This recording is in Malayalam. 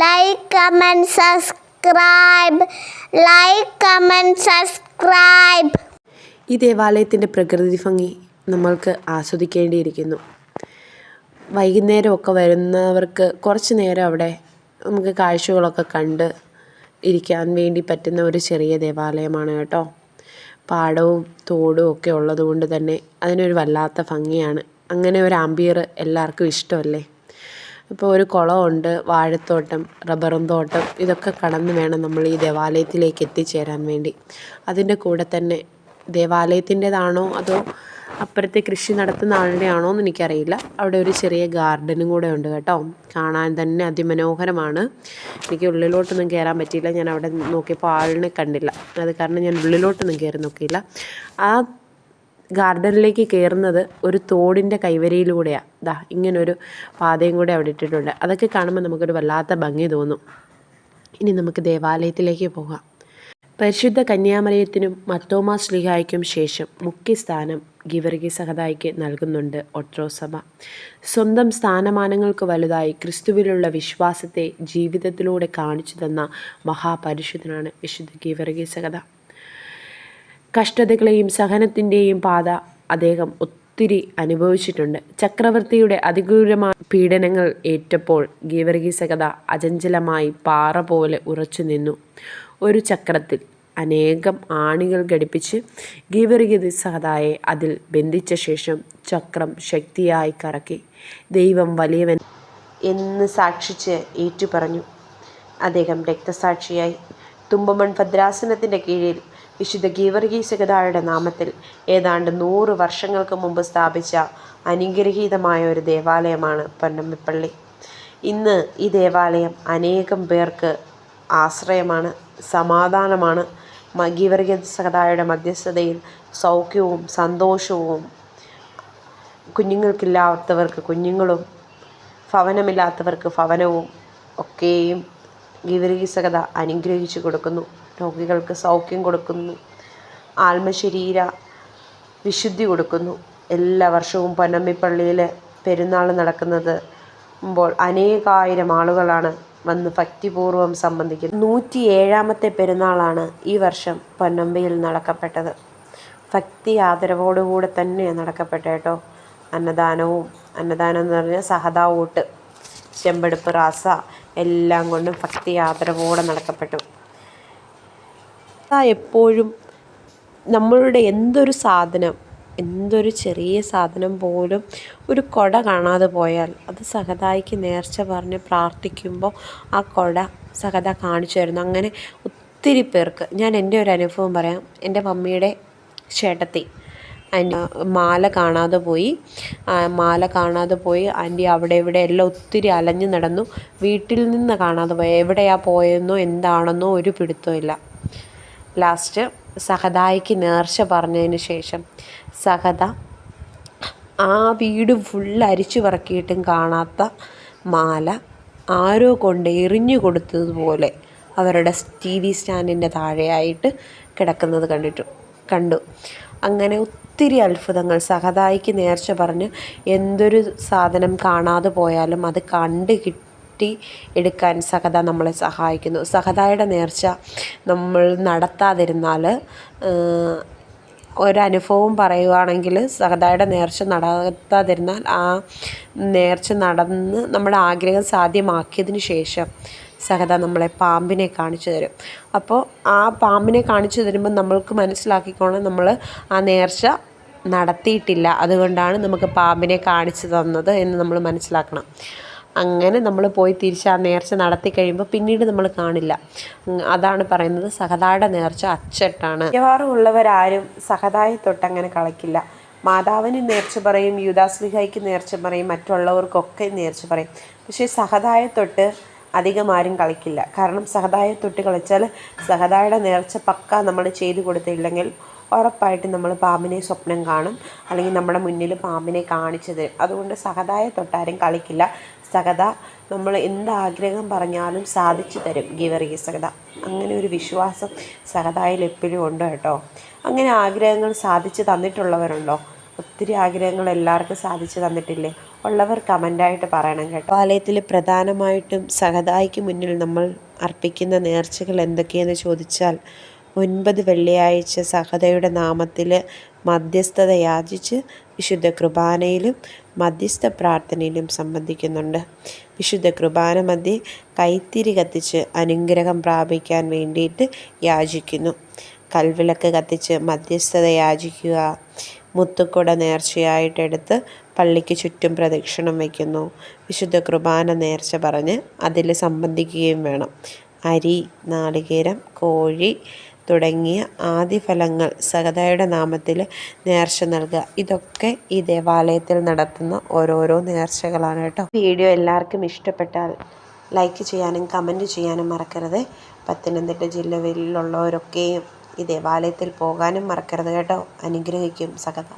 Like comment subscribe like comment subscribe ഈ ദേവാലയത്തിന്റെ പ്രകൃതി ഭംഗി നമ്മൾക്ക് ആസ്വദിക്കേണ്ടിയിരിക്കുന്നു. വൈകുന്നേരമൊക്കെ വരുന്നവർക്ക് കുറച്ച് നേരം അവിടെ നമുക്ക് കാഴ്ചകളൊക്കെ കണ്ട് ഇരിക്കാൻ വേണ്ടി പറ്റുന്ന ഒരു ചെറിയ ദേവാലയമാണ് കേട്ടോ. പാടവും തോടും ഒക്കെ ഉള്ളതുകൊണ്ട് തന്നെ അതിനൊരു വല്ലാത്ത ഭംഗിയാണ്. അങ്ങനെ ഒരു ആംബിയർ എല്ലാവർക്കും ഇഷ്ടമല്ലേ? ഇപ്പോൾ ഒരു കുളമുണ്ട് വാഴത്തോട്ടം റബ്ബറും തോട്ടം ഇതൊക്കെ കടന്ന് വേണം നമ്മൾ ഈ ദേവാലയത്തിലേക്ക് എത്തിച്ചേരാൻ വേണ്ടി. അതിന്റെ കൂടെ തന്നെ ദേവാലയത്തിന്റേതാണോ അതോ അപ്പുറത്തെ കൃഷി നടത്തുന്ന ആളുടെ ആണോ എന്ന് എനിക്കറിയില്ല. അവിടെ ഒരു ചെറിയ ഗാർഡനും കൂടെ ഉണ്ട് കേട്ടോ. കാണാൻ തന്നെ അതിമനോഹരമാണ്. എനിക്ക് ഉള്ളിലോട്ടൊന്നും കയറാൻ പറ്റിയില്ല. ഞാൻ അവിടെ നോക്കിയപ്പോൾ ആളിനെ കണ്ടില്ല. അത് കാരണം ഞാൻ ഉള്ളിലോട്ടൊന്നും കയറി നോക്കിയില്ല. ആ ഗാർഡനിലേക്ക് കയറുന്നത് ഒരു തോടിന്റെ കൈവരിയിലൂടെയാണ് ദാ ഇങ്ങനൊരു പാതയും കൂടെ അവിടെ ഇട്ടിട്ടുണ്ട്. അതൊക്കെ കാണുമ്പോൾ നമുക്കൊരു വല്ലാത്ത ഭംഗി തോന്നും. ഇനി നമുക്ക് ദേവാലയത്തിലേക്ക് പോകാം. പരിശുദ്ധ കന്യാമലയത്തിനും മത്തോമാ ശ്ലീഹായ്ക്കും ശേഷം മുഖ്യസ്ഥാനം ഗിവർഗി സഹതായിക്ക് നൽകുന്നുണ്ട് ഒട്രോസഭ. സ്വന്തം സ്ഥാനമാനങ്ങൾക്ക് വലുതായി ക്രിസ്തുവിലുള്ള വിശ്വാസത്തെ ജീവിതത്തിലൂടെ കാണിച്ചു തന്ന മഹാപരിശുദ്ധനാണ് വിശുദ്ധ ഗിവർഗി സഹത. കഷ്ടതകളെയും സഹനത്തിന്റെയും പാത അദ്ദേഹം ഒത്തിരി അനുഭവിച്ചിട്ടുണ്ട്. ചക്രവർത്തിയുടെ അതിക്രൂരമായ പീഡനങ്ങൾ ഏറ്റപ്പോൾ ഗീവർഗീസകത അചഞ്ചലമായി പാറ പോലെ ഉറച്ചു നിന്നു. ഒരു ചക്രത്തിൽ അനേകം ആണികൾ ഘടിപ്പിച്ച് ഗീവർഗീസകഥയെ അതിൽ ബന്ധിച്ച ശേഷം ചക്രം ശക്തിയായി കറക്കി. ദൈവം വലിയവൻ എന്ന് സാക്ഷിച്ച് ഏറ്റുപറഞ്ഞു. അദ്ദേഹം രക്തസാക്ഷിയായി. തുമ്പമൺ ഭദ്രാസനത്തിന്റെ കീഴിൽ വിശുദ്ധ ഗീവർഗീസകതായുടെ നാമത്തിൽ ഏതാണ്ട് നൂറ് വർഷങ്ങൾക്ക് മുമ്പ് സ്ഥാപിച്ച അനുഗ്രഹീതമായ ഒരു ദേവാലയമാണ് പൊന്നമ്മിപ്പള്ളി. ഇന്ന് ഈ ദേവാലയം അനേകം പേർക്ക് ആശ്രയമാണ് സമാധാനമാണ്. ഗീവർഗീസകതായുടെ മധ്യസ്ഥതയിൽ സൗഖ്യവും സന്തോഷവും കുഞ്ഞുങ്ങൾക്കില്ലാത്തവർക്ക് കുഞ്ഞുങ്ങളും ഭവനമില്ലാത്തവർക്ക് ഭവനവും ഒക്കെയും ഗീവർഗീസകത അനുഗ്രഹിച്ചു കൊടുക്കുന്നു. രോഗികൾക്ക് സൗഖ്യം കൊടുക്കുന്നു. ആത്മശരീര വിശുദ്ധി കൊടുക്കുന്നു. എല്ലാ വർഷവും പൊന്നമ്മിപ്പള്ളിയിൽ പെരുന്നാൾ നടക്കുന്നത് മ്പോൾ അനേകായിരം ആളുകളാണ് വന്ന് ഭക്തിപൂർവം സംബന്ധിക്കുന്നത്. നൂറ്റി ഏഴാമത്തെ പെരുന്നാളാണ് ഈ വർഷം പൊന്നമ്പയിൽ നടക്കപ്പെട്ടത്. ഭക്തി ആദരവോടുകൂടെ തന്നെ നടക്കപ്പെട്ടേട്ടോ അന്നദാനവും അന്നദാനം എന്ന് പറഞ്ഞാൽ സഹതാ ഊട്ട് ചെമ്പെടുപ്പ് റാസ എല്ലാം കൊണ്ടും ഭക്തി ആദരവോടെ നടക്കപ്പെട്ടു. എപ്പോഴും നമ്മളുടെ എന്തൊരു സാധനം എന്തൊരു ചെറിയ സാധനം പോലും ഒരു കൊട കാണാതെ പോയാൽ അത് സഹതായിക്ക് നേർച്ച പറഞ്ഞ് പ്രാർത്ഥിക്കുമ്പോൾ ആ കൊട സഹത കാണിച്ചു തരുന്നു. അങ്ങനെ ഒത്തിരി പേർക്ക് ഞാൻ എന്റെ ഒരു അനുഭവം പറയാം. എന്റെ മമ്മിയുടെ ചേട്ടത്തി ആന്റി മാല കാണാതെ പോയി മാല കാണാതെ പോയി ആന്റി അവിടെ ഇവിടെ എല്ലാം ഒത്തിരി അലഞ്ഞു നടന്നു. വീട്ടിൽ നിന്ന് കാണാതെ പോയി. എവിടെയാണ് പോയെന്നോ എന്താണെന്നോ ഒരു പിടുത്തവും ഇല്ല. ലാസ്റ്റ് സഹതായിക്ക് നേർച്ച പറഞ്ഞതിന് ശേഷം സഹത ആ വീട് ഫുൾ അരിച്ചു പറക്കിയിട്ടും കാണാത്ത മാല ആരോ കൊണ്ട് എറിഞ്ഞു കൊടുത്തതുപോലെ അവരുടെ ടി വി സ്റ്റാൻഡിന്റെ താഴെയായിട്ട് കിടക്കുന്നത് കണ്ടിട്ടു കണ്ടു. അങ്ങനെ ഒത്തിരി അത്ഭുതങ്ങൾ. സഹതായിക്ക് നേർച്ച പറഞ്ഞ് എന്തൊരു സാധനം കാണാതെ പോയാലും അത് കണ്ട് കിട്ടി എടുക്കാൻ സഹത നമ്മളെ സഹായിക്കുന്നു. സഹതായുടെ നേർച്ച നമ്മൾ നടത്താതിരുന്നാൽ ഒരനുഭവം പറയുകയാണെങ്കിൽ സഹതായുടെ നേർച്ച നടത്താതിരുന്നാൽ ആ നേർച്ച നടന്ന് നമ്മുടെ ആഗ്രഹം സാധ്യമാക്കിയതിന് ശേഷം സഹത നമ്മളെ പാമ്പിനെ കാണിച്ചു തരും. അപ്പോൾ ആ പാമ്പിനെ കാണിച്ചു തരുമ്പോൾ നമ്മൾക്ക് മനസ്സിലാക്കിക്കോണം നമ്മൾ ആ നേർച്ച നടത്തിയിട്ടില്ല. അതുകൊണ്ടാണ് നമുക്ക് പാമ്പിനെ കാണിച്ചു തന്നത് എന്ന് നമ്മൾ മനസ്സിലാക്കണം. അങ്ങനെ നമ്മൾ പോയി തിരിച്ച് ആ നേർച്ച നടത്തി കഴിയുമ്പോൾ പിന്നീട് നമ്മൾ കാണില്ല. അതാണ് പറയുന്നത് സഹതായുടെ നേർച്ച അച്ചട്ടാണ്. മിക്കവാറും ഉള്ളവരാരും സഹതായി തൊട്ട് അങ്ങനെ കളിക്കില്ല. മാതാവിന് നേർച്ച പറയും യുദാസ്ലിഹയ്ക്ക് നേർച്ച പറയും മറ്റുള്ളവർക്കൊക്കെ നേർച്ച പറയും. പക്ഷേ സഹതായ തൊട്ട് അധികം ആരും കളിക്കില്ല. കാരണം സഹതായ തൊട്ട് കളിച്ചാൽ സഹതായുടെ നേർച്ച പക്ക നമ്മൾ ചെയ്തു കൊടുത്തില്ലെങ്കിൽ ഉറപ്പായിട്ടും നമ്മൾ പാമ്പിനെ സ്വപ്നം കാണും. അല്ലെങ്കിൽ നമ്മുടെ മുന്നിൽ പാമ്പിനെ കാണിച്ചു തരും അതുകൊണ്ട് സഹതായ തൊട്ടാരും കളിക്കില്ല. സഹത നമ്മൾ എന്താഗ്രഹം പറഞ്ഞാലും സാധിച്ചു തരും. ഗീവറിയ സഹത. അങ്ങനെ ഒരു വിശ്വാസം സഹതായിൽ എപ്പോഴും ഉണ്ട് കേട്ടോ. അങ്ങനെ ആഗ്രഹങ്ങൾ സാധിച്ചു തന്നിട്ടുള്ളവരുണ്ടോ? ഒത്തിരി ആഗ്രഹങ്ങൾ എല്ലാവർക്കും സാധിച്ചു തന്നിട്ടില്ലേ? ഉള്ളവർ കമന്റായിട്ട് പറയണം കേട്ടോ. ആലയത്തിൽ പ്രധാനമായിട്ടും സഹതായിക്ക് മുന്നിൽ നമ്മൾ അർപ്പിക്കുന്ന നേർച്ചകൾ എന്തൊക്കെയെന്ന് ചോദിച്ചാൽ ഒൻപത് വെള്ളിയാഴ്ച സഹതയുടെ നാമത്തിൽ മധ്യസ്ഥത യാചിച്ച് വിശുദ്ധ കുർബാനയിലും മധ്യസ്ഥ പ്രാർത്ഥനയിലും സംബന്ധിക്കുന്നുണ്ട്. വിശുദ്ധ കുർബാന മധ്യേ കൈത്തിരി കത്തിച്ച് അനുഗ്രഹം പ്രാപിക്കാൻ വേണ്ടിയിട്ട് യാചിക്കുന്നു. കൽവിളക്ക് കത്തിച്ച് മധ്യസ്ഥത യാചിക്കുക. മുത്തുക്കുട നേർച്ചയായിട്ടെടുത്ത് പള്ളിക്ക് ചുറ്റും പ്രദക്ഷിണം വയ്ക്കുന്നു. വിശുദ്ധ കുർബാന നേർച്ച പറഞ്ഞ് അതിൽ സംബന്ധിക്കുകയും വേണം. അരി നാളികേരം കോഴി തുടങ്ങിയ ആദ്യഫലങ്ങൾ സഹതയുടെ നാമത്തിൽ നേർച്ച നൽകുക. ഇതൊക്കെ ഈ ദേവാലയത്തിൽ നടത്തുന്ന ഓരോരോ നേർച്ചകളാണ് കേട്ടോ. വീഡിയോ എല്ലാവർക്കും ഇഷ്ടപ്പെട്ടാൽ ലൈക്ക് ചെയ്യാനും കമന്റ് ചെയ്യാനും മറക്കരുത്. പത്തനംതിട്ട ജില്ലയിലുള്ളവരൊക്കെയും ഈ ദേവാലയത്തിൽ പോകാനും മറക്കരുത് കേട്ടോ. അനുഗ്രഹിക്കും സഹത.